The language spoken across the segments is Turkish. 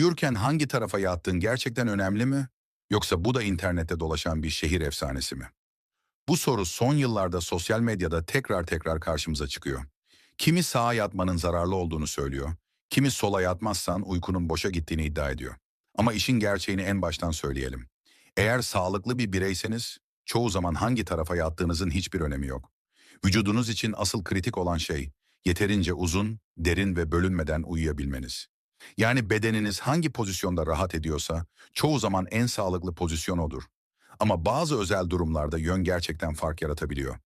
Uyurken hangi tarafa yattığın gerçekten önemli mi? Yoksa bu da internette dolaşan bir şehir efsanesi mi? Bu soru son yıllarda sosyal medyada tekrar tekrar karşımıza çıkıyor. Kimi sağa yatmanın zararlı olduğunu söylüyor, kimi sola yatmazsan uykunun boşa gittiğini iddia ediyor. Ama işin gerçeğini en baştan söyleyelim. Eğer sağlıklı bir bireyseniz, çoğu zaman hangi tarafa yattığınızın hiçbir önemi yok. Vücudunuz için asıl kritik olan şey, yeterince uzun, derin ve bölünmeden uyuyabilmeniz. Yani bedeniniz hangi pozisyonda rahat ediyorsa, çoğu zaman en sağlıklı pozisyon odur. Ama bazı özel durumlarda yön gerçekten fark yaratabiliyor.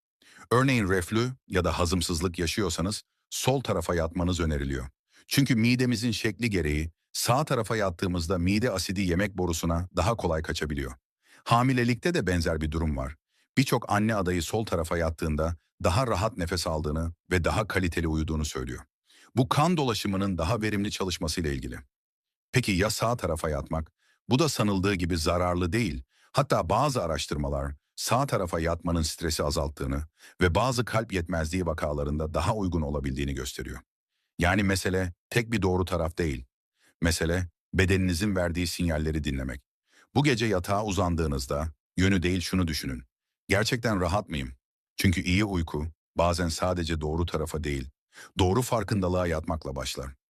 Örneğin reflü ya da hazımsızlık yaşıyorsanız sol tarafa yatmanız öneriliyor. Çünkü midemizin şekli gereği sağ tarafa yattığımızda mide asidi yemek borusuna daha kolay kaçabiliyor. Hamilelikte de benzer bir durum var. Birçok anne adayı sol tarafa yattığında daha rahat nefes aldığını ve daha kaliteli uyuduğunu söylüyor. Bu kan dolaşımının daha verimli çalışmasıyla ilgili. Peki ya sağ tarafa yatmak? Bu da sanıldığı gibi zararlı değil. Hatta bazı araştırmalar sağ tarafa yatmanın stresi azalttığını ve bazı kalp yetmezliği vakalarında daha uygun olabildiğini gösteriyor. Yani mesele tek bir doğru taraf değil. Mesele bedeninizin verdiği sinyalleri dinlemek. Bu gece yatağa uzandığınızda yönü değil şunu düşünün. Gerçekten rahat mıyım? Çünkü iyi uyku bazen sadece doğru tarafa değil, doğru farkındalığa yatmakla başlar.